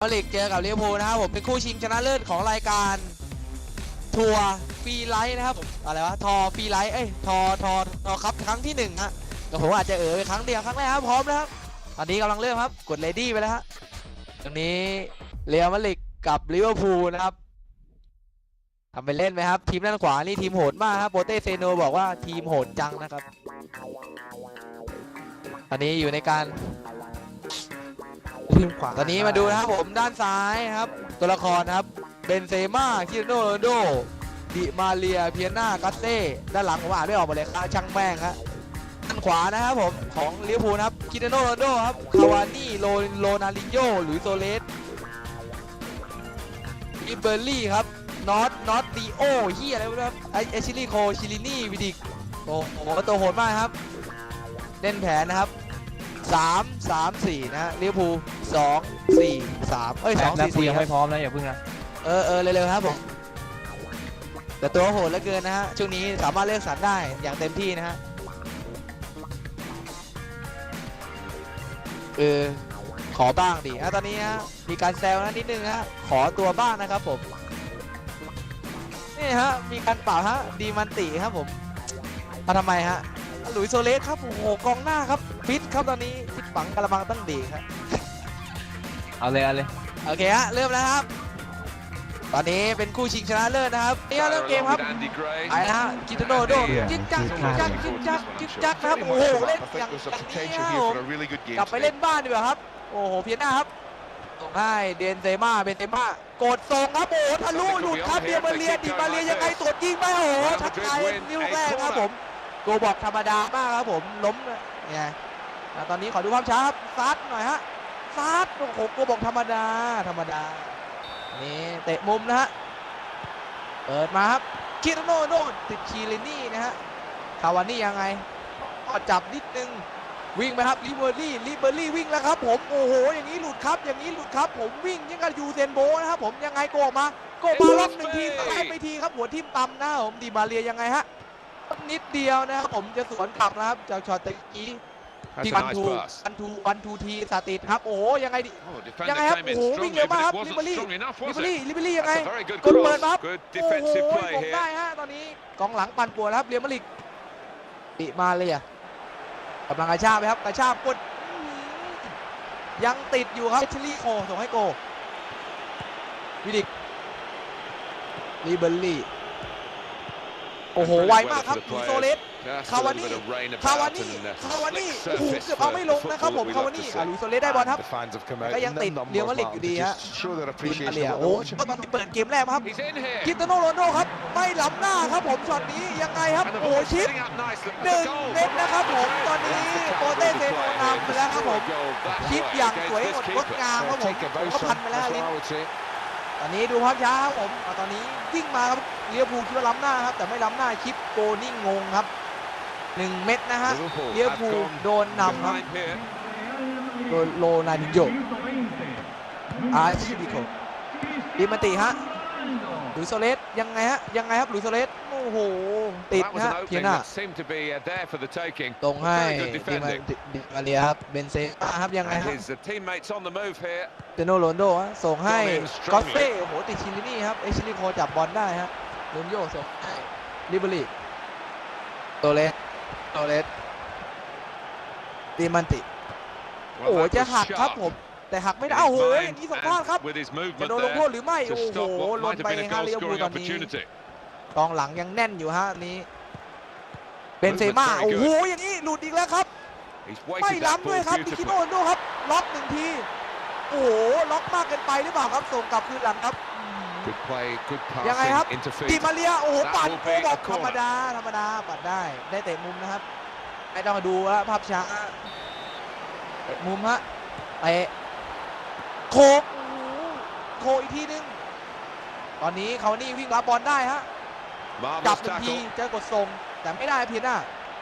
อลิกเจอกับลิเวอร์พูนะครับผมเป็นคู่ชิงชนะเลิศของรายการทัวร์ฟรีไลท์นะครับผมอะไรวะทอฟรีไลท์เอ้ยทอทอทอครับครั้งที่หนึ่งฮะแต่ผมอาจจะเออไปครั้งเดียวครั้งแรกครับพร้อมนะครับตอนนี้กำลังเริ่มครับกดเลดี้ไปแล้วฮะตรงนี้เรียมาดริดกับลิเวอร์พูลนะครับทำไปเล่นไหมครับ ทีมด้านขวานี่ทีมโหดมากครับโปเต้เซโนบอกว่าทีมโหดจังนะครับตอนนี้อยู่ในการ ทีมขวาตอนนี้มาดูนะครับผมด้านซ้ายครับ ตัวละครนะครับเบนเซม่าคิโนโรนลโดดิมาเรียเพียนากัตเต้ด้านหลังผมอ่านไม่ออกหมดเลยครับช่างแม่งครับด้านขวานะครับผมของลิเวอร์พูลนะครับคิโนโรนลโดครับคาวานี่โรโรนาลิโยหรือโซเลสอิเบอร์ลี่ครับนอตนอตดีโอเฮียอะไรวะครับไอเอชิลีโคชิลินี่วิดิกโอ้โหตัวโหดมากครับเล่นแผนนะครับ สามสามสี่นะฮะลิเวอร์พูลสองสี่สามเอ้ยสองแล้วสี่กูสี่ยังครับไม่พร้อมนะอย่าเพิ่งนะ เออเออเร็วๆครับผม แต่ตัวโหดเหลือเกินนะฮะ ช่วงนี้สามารถเลือกสรรได้อย่างเต็มที่นะฮะเออขอบ้างดิฮะตอนนี้ฮะมีการแซวนะนิดนึงฮะ ขอตัวบ้างนะครับผม นี่ฮะ มีการเป่าฮะ ดีมันติครับผมมาทำไมฮะ หลุยส์โซเลสครับโอ้โหกองหน้าครับ ฟิตครับตอนนี้ฟิตฝังกระมังตั้งดีครับเอาเลยเอาเลยโอเคฮะเริ่มแล้วครับ ตอนนี้เป็นคู่ชิงชนะเลิศนะครับนี่ฮะเริ่มเกมครับไปนะฮะกิตโนโดจิ๊กจักจิ๊กจักจิ๊กจักจิ๊กจักนะครับโอ้โหเล่นอย่างอย่างนี้ครับผมกลับไปเล่นบ้านดีกว่าครับ โอ้โหเพียนหน้าครับส่งให้เดนเซม่าเบนเซม่ากดส่งครับโอ้โหทะลุหลุดครับเดียมาเรียดิมาเรียยังไงตรวจยิงไม่โอ้โหทักทายนิ้วแรกครับผมโกบอกธรรมดามากครับผมล้มเนี่ยอะ ตอนนี้ขอดูภาพช้าครับซัดหน่อยฮะซัดโอ้โหโกบอกธรรมดาธรรมดา นี่เตะมุมนะฮะ เปิดมาครับคิโนโนโนติดคีเลนี่นะฮะคาวานี่ยังไงก็จับนิดนึงวิ่งไปครับลิเบอรี่ลิเบอรี่วิ่งแล้วครับผมโอ้โหอย่างนี้หลุดครับอย่างนี้หลุดครับผมวิ่งยังกับยูเซนโบนะครับผมยังไงโกออกมาโกออกมาล็อกหนึ่งทีใต้ไปทีครับหัวทิ่มตำนะครับผมดีมาเรียยังไงฮะนิดเดียวนะครับผมจะสวนกลับนะครับจากช็อตตะกี้ ที่วันทูวันทูวันทูทีสติดครับโอ้โหยังไงดิยังไงครับโอ้โหวิ่งเร็วมากครับลิเบอรี่ลิเบอรี่ลิเบอรี่ยังไงกดเปิดมาครับ Good โอ้โห defensive play ผม here. ได้ฮะตอนนี้กองหลังปั่นป่วนแล้วครับเรียลมาดริดติมาเลยอะกำลังกระชากไปครับกระชากกดอื้อหือยังติดอยู่ครับเชลี่โคส่งให้โกวิดิกลีเบอร์รี่โอ้โหไวมากครับหลุยส์โซเลส Just a Cavani little bit of rain คา about วานี่ and, uh, คาวานี่ slick โอ้โห surface เกือบเอาไม่ลง for นะครับผม football, คาวา we นี่ love to อะ see. หลุยส์โซเลสได้บอลครับ The fans have come out ก็ยัง in ติด numbers เรียลมาดริด last อยู่ night ดี to ฮะ just show their ดีมา appreciation เลีย of what โอ้ they're watching. ตอนที่เปิดเกมแรกครับ He's in here. คริสเตยโนโรนัลโดครับไม่ล้ำหน้าครับผมช็อตนี้ยังไงครับ And the โอ้ ball ชิป setting up nicely. หนึ่ง The goal. เม็ดนะครับผมตอนนี้โปเต้เซโนนำไปแล้วครับผม Goal that คลิป way อย่าง against สวย this งด keeper. งามครับ Uh, ผม take a ผม bow ก็พัน son ไปแล้ว as ลิ้น well, I would say. ตอนนี้ดูภาพช้าครับผมอะตอนนี้วิ่งมาครับเลียวภูลคิดว่าล้ำหน้าครับแต่ไม่ล้ำหน้าคลิปโกนิ่งงงครับ หนึ่งเม็ดนะฮะ Liverpool เลียว have ภูล gone โดนนำครับ behind here. โดนโลนาดินโยอาชิบิโกดีมาติฮะหลุยส์โซเลสยังไงฮะยังไงครับหลุยส์โซเลสโอ้โหติด That was นะ an ฮะเพีย opening หน้า that seemed to be uh, there for the taking. ตรงให้ Very good ดีมา defending. ดิมาเรียครับเบนเซม่าครับยังไง And ฮะ his uh, teammates on the move here. เตโนโรนโดฮะส่งให้ Gone in strongly กอสเซ่โอ้โหติดชิลินี่ครับเอชิลิโคจับบอลได้ฮะลุนโยส่งให้ลิเบอรี่โตเลส โตเลสดีมันติ Well, โอ้ that จะ was หักครับ sharp ผม แต่หักไม่ in ได้ his โอ้โห mind อย่างนี้สัมภาษณ์ครับ and with his จะ movement โดนลงโทษ there หรือไม่ to โอ้โห stop what ลน might have ไป been a ฮา goal เรียบู scoring ตอนนี้ opportunity. กองหลังยังแน่นอยู่ฮะอันนี้เบนเซม่า Movement โอ้ very โห good. อย่างนี้หลุดอีกแล้วครับ He's ไม่ weighted that ล้ำด้วย ball ครับพิคิโน beautifully. โนครับล็อกหนึ่งที โอ้โหล็อกมากเกินไปหรือเปล่าครับส่งกลับคืนหลังครับ Good play, good ยังไง passing ครับ into ดี feet. มาเรียโอ้โห That ปัด will โก be a บอกธร corner รมดาธรรมดาปัดได้ได้เตะมุมนะครับไม่ต้องมาดูแล้วภาพช้าเตะมุมฮะเตะโคกโอ้โหโคกอีกทีนึงตอนนี้เขานี่วิ่งรับบอลได้ฮะจับ Marvellous หนึ่งที tackle. เจอกดส่งแต่ไม่ได้เพียนหน้า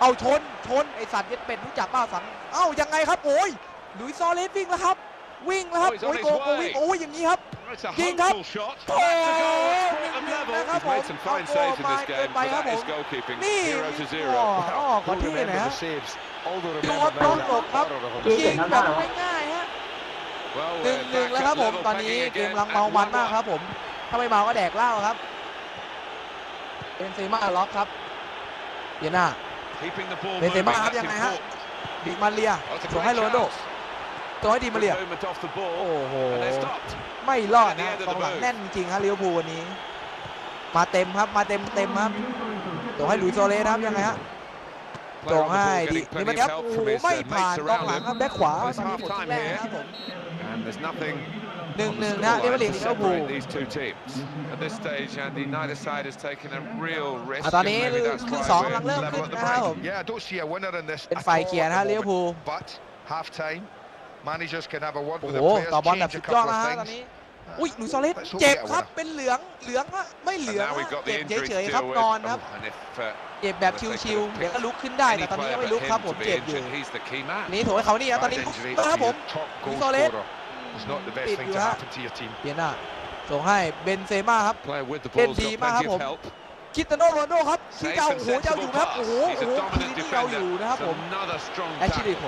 เอาชนชนไอสัตว์เย็ดเป็ดรู้จักเปล่าสังเอ้ายังไงครับโอ้ยหลุยส์ซอเลสวิ่งแล้วครับ วิ่งแล้วครับ Oh, he's on โอ้ย his โกโก way. วิ่งโอ้ยอย่างนี้ครับ It's a King up. hopeful shot. โอ้ That's a โห goal. หนึ่ง At หนึ่ง level. นะครับ He's ผม made some เอา fine โก saves in มา this เกิน game, ไป but ครับ that ผ is ม goalkeeping. นี่ Zero to อ๋ zero. ออ๋อขอ Who ที่หน่อย remember ฮะ the saves? All the ดู remember ต้องหล now. บครับ Horror of a ยิง mistake. แบบง่ายๆฮะ Well, หนึ่ง we're หนึ่ง back แล้ว at ครับผม level ตอนนี้ pegging เกม again กำลัง at เมามันมาก 1-1. ครับผมถ้าไม่เมาก็แดกเหล้าครับเบนเซม่าล็อกครับเบียน่า Keeping the ball Benzema moving, ครับ that's ยังไงฮะ important. ดิมาเรีย Oh, it's a ส่ง great ให้โรนลโด chance. ส่งให้ดิมาเรีย Good movement off the โอ้ ball, โห and they stopped. ไม่รอดนะกองหลังแน่นจริงๆฮะลิเวอร์พูลวันนี้ มาเต็มครับมาเต็มเต็มครับส่งให้หลุยส์โซเลสครับยังไงฮะ Player ส่ง on the ให้ ball ดิ getting นี่มัน plenty ครับ of โอ้ help โห from his ไม่ uh, ผ่าน mates กอง around หลัง him. ครับแบ็คขวา Well, ตอน it's นี้หมด half ทุก time แรก here, นะครับผม and there's nothing หนึ่ง on ห the นึ่งนะ scoreline ลิเวอร์ to พูลลิเวอร์พูล separate these two teams. At this stage, Andy, neither side has taken a real risk. อะตอน and นี้ maybe that's ครึ่ง why สอง we're กำลังเริ่ม level ขึ้น at the นะครับ break. ผม Yeah, I don't see a winner in this เป็น at ฝ่าย all เขียน at นะฮะ the ลิเวอร์พูล moment. But half time, managers can have a word โอ้ with โห the players, ต่อบอลแบบ change สุ a ดยอด couple นะ of ฮะตอน things. นี้ อุ้ยหลุยส์โซเลส Let's hope we เจ็บ get a ครับ winner. เป็นเหลือง เหลืองฮะไม่เห And ลือง now ฮะ we've got เจ็ the บ injury เฉ to ยๆครับ deal น with. อนครับ Oh, and if uh, เจ็บแบบชิวๆเดี๋ยวก็ลุกขึ้นได้แต่ any ตอนนี้ player ยังไม่ but ลุกครับ him ผม to be เจ็บอยู่ injured, he's the key man. นี่โถให้เขานี่ครับตอน Bad นี้ injury นะครับ to ผม your top goal Solid. scorer is not the best Bit thing you to ha. happen to your team. เบียน่าส่งให้เบนเซม่าครับ Player with the เล่น ball's ดี got มากครับ plenty ผม of help. คิตาโนโรนลโดครับที่ Safe เจ้า and โอ้โหเจ้าอยู่ sensible ครับโอ้ pass. โห He's โอ้ a โหที dominant นี่เราอยู่ defender. นะครับผม It's another strong แอชลี tackle. โค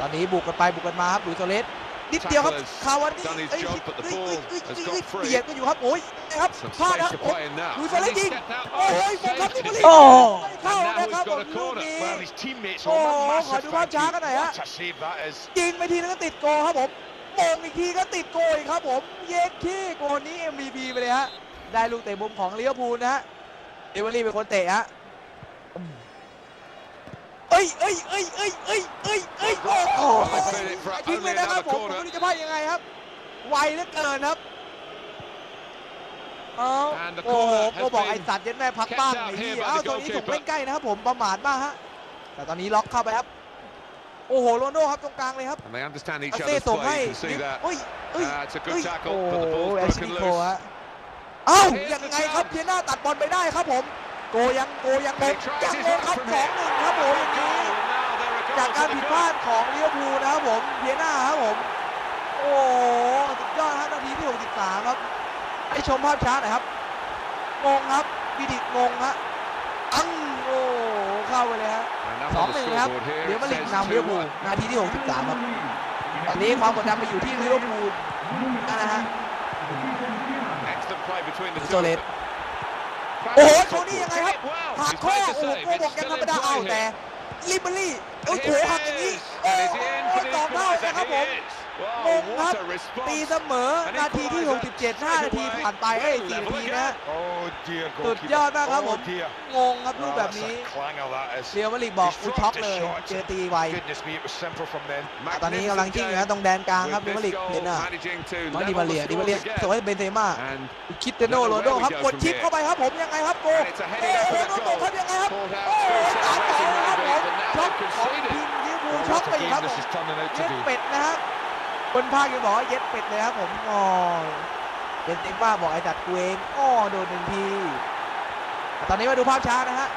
ตอนนี้บุกกันไปบุกกันมาครับหลุยส์โซเลสนิดเดียวครับ Tackler's คาวันนี่ done his เอ้ย job, but the เอ้ย ball เอ้ย has เอ้ย got free. เบียดกันอยู่ครับโอ้ยนะครับ Some พลาด space นะ to ผม play in now. หลุยส์โซ And เลส he ยิง stepped out. โอ้ย Oh, ผมครับ saved ที่ it. มาโอ้ไม่เข้า And now นะครับ he's ผ got ม a ลูก corner. นี้ Well, his teammates โอ้ are ขอ massive ดูภาพ thank ช้า you. กันหน่อยฮะ What a save that is. ยิงไปทีนึงก็ติดโกครับผมมงอีกทีก็ติดโกอีกครับผมเย็ดขี้โกนี้ MVP ไปเลยฮะได้ลูกเตะมุมของลิเวอร์พูลนะฮะเดวิลลี่เป็นคนเตะฮะเอ้ยเอ้ยเอ้ยเอ้ยเอ้ยเอ้ยเอ้ยโอ้โห They played it for ทิ้ง only เลยนะครับ another ผมผม corner. ไม่รู้จะพลาดยังไงครับ ไวเหลือเกินครับเอา And the โอ้โห corner ก็ has บอกไอ้ been สัตว์เย็นแม่พักบ้าง kept out ไอ้ที่ here by เอ้า the ตัวนี้ส่ง goalkeeper เล่นใกล้นะครับผมประมาทมากฮะแต่ตอนนี้ล็อกเข้าไปครับโอ้โหโรนลโดครับตรงกลางเลยครับ And they understand each อาเซ่ other's ส่งให้ play. You can see that. เอ้ยเอ้ย Uh, it's a เอ้ย good tackle, โอ้ but the โห ball's แอช broken ลีโค loose. ฮะเอ้า Here's ยัง the ไงครับ chance. เพียน่าตัดบอลไปได้ครับผม โกยังโกยังโก And he tries ยัง his โก luck ครับ from สอง here. หนึ่งครับผมอย่างนี้ Goal, and now they're a goal จาก to การ the ผิด good. พลาดของลิเวอร์พูลนะครับผมเพียน่าครับผม โอ้โหสุดยอดฮะนาทีที่63ครับให้ชมภาพช้าหน่อยครับงงครับวิดิตงงฮะอังโอ้เข้าไปเลยฮะ And up สอง on ห the นึ่งนะครับ scoreboard here, เดี๋ยว it มาลิก says นำลิเวอร์พูล 2-1. นาทีที่63ครับตอนนี้ความกดดันไปอยู่ที่ลิเวอร์พูลนะฮะ Excellent play between the two. Solid. of them. โอ้โหโทนี่ยังไงครับ Well, หัก he's ข้อ made โอ้ the โห save. โกบอก It's ยัง still ธรรม in ดา play เอา here. แต่ลิเบอรี่โอ้ย And โถ here หัก it อย่างนี้ is. โอ้ And โห is he in for the สองเท่า equaliser? นะครับผม He is. ง Wow, งครับ what a response. ตีเสมอ An นาทีที่ equaliser 67 5 นาที straight away. ผ่านไปเอ้ย Well, 4นา level ที again. นะ Oh dear, สุด goalkeeper. ยอดมากครับผม Oh dear. งงครับลูก Oh, แบบ that's นี้ a clanger that is. เรียวมาลิกบอกอุยช็อกเลย เจอตีไว Goodness me, it was simple from them. ตอนนี้กำลังจิ้งอยู่นะตรงแดนกลางครับเรียวมาลิกเห็นอะ managing to น้องดิ level มา the เลียดิมา scores เลีย again. ส่งให้เบนเซม่า And คิดเตโนโรนลโดครับกดชิปเข้าไปครับผมยังไงครับโก And it's a โอ้ heading โห effort โรนลโด goal. ครับยังไงครับ Pulled out, โอ้ still สาม celebrating สอง maybe, ครับผม but now ช็อก they've ของ conceded. ทีมลิเวอร์พูล Oh, ช็อก what ไป a อีกครับ game ผ this ม is turning out to เย็ด be. เป็ดนะครับ คนภาคยังบอกว่าเย็ดเป็ดเลยครับผมอ๋อเป็นเต็มบ้าบอกไอ้จัดกูเองอ้อโดนหนึ่งทีตอนนี้มาดูภาพช้านะฮะ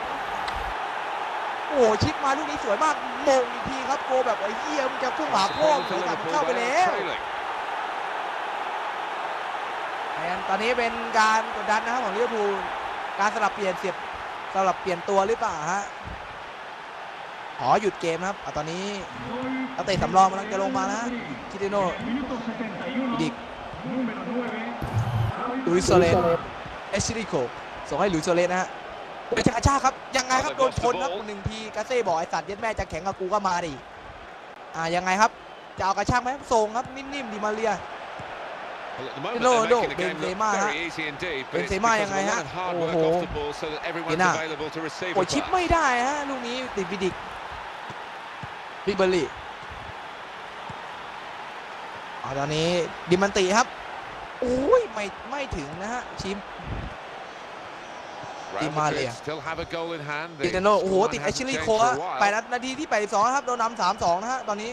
โอ้โหชิปมาลูกนี้สวยมากมงอีกทีครับโกแบบไอ้เหี้ยมจะพุ่งหาพ่อ Problem มึ for งแต่มันเข้าไปแล้ว trailing. แทนตอนนี้เป็นการกดดันนะครับของลิเวอร์พูลการสลับเปลี่ยนเสียบสลับเปลี่ยนตัวหรือเปล่าฮะ ขอหยุดเกมครับอะตอนนี้นักเตะสำรองกำลังจะลงมานะคิติโนดิกลุยส์โซเลสเอชิริโกส่งให้ลุยส์โซเลสนะฮะเดชาชาครับ ยังไงครับ โดนชนครับหนึ่งทีกาเซ่บอกไอสัตว์เย็ดแม่จะแข็งกับกูก็มาดิอ่ายังไงครับ จะเอากระชากไหมส่งครับ นิ่มๆดิมาเรีย Well, at the moment, No, they're no, making the game look Benzema, very ha. easy indeed, but it's Benzema because of ยังไง a lot ฮะ of hard work โอ้โห off the ball so that everyone's Benzema. available to receive โอ้ a ชิป pass. ไม่ได้ฮะ ลูกนี้ติดวิดิก บิเบอร์ลี่เอาตอนนี้ดิมันติครับโอ้ยไม่ไม่ถึงนะฮะชิม Real Di Maria. Madrid still have a goal in hand. ติ The ดโนโอ้โห scoreline ติดแอช hasn't ลี changed โค for ฮะ a while. แปดนาทีที่ 82นะครับโดนนำสามสองนะฮะตอนนี้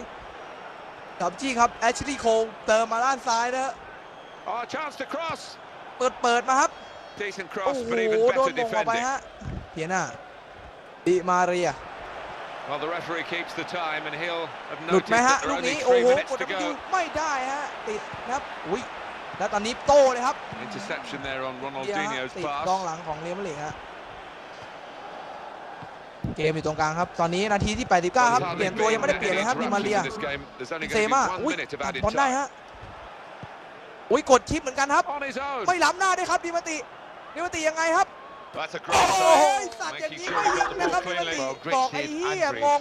ดับจี้ครับแอชลีโคเติมมาด้านซ้ายนะฮะ Oh, chance to cross. เปิดเปิดมาครับ Decent โอ้ cross, โห but even โดน better มงออกไป defending. ฮะเพียน่าดิมาเรีย หลุด noticed ไหมฮะ that there ลู are ก only นี้โอ้ three โห minutes กด to ดัน go. ไม่ได้ฮะติดนะครับอุ้ยแล้วตอนนี้โต้เลยครับ Interception there on เดียวฮะ Ronaldinho's ติดกอง pass. หลังของเรียลมาดริดฮะเกมอยู่ตรงกลางครับ ตอนนี้นาทีที่ 89 ครับ เปลี่ยนตัวยังไม่ได้เปลี่ยนเลยครับดิมาเรียเซมาอุ้ยตัดบอลได้ฮะ อุ้ยกดชิปเหมือนกันครับ On his own. ไม่ล้ำหน้าด้วยครับดิมาติดิมาติยังไงครับ That's a โอ้ great โห save. สัตว์อย่าง Making นี้ sure ไม่ he ยิ got ง the นะครับ ball ดิมาติ cleanly. บอกไอ้เหี้ยงง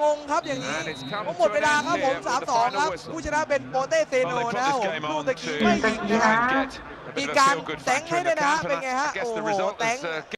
งงครับอย่างนี้ And it's come หมด to เว an ลา end ครับผม here with the 3-2 ครับ final whistle. ผู้ชนะเป็นโปเต้เซโน Well, they put นะครับ this ผม game ลูก on ตะกี้ to ไม่ยิง try นะ and get a มี bit of a การ feel-good แตง factor ให้ in ด้ว the ยนะฮะ camp, เป็น and ไง I ฮะ I guess โอ้ the โห result แตง has uh,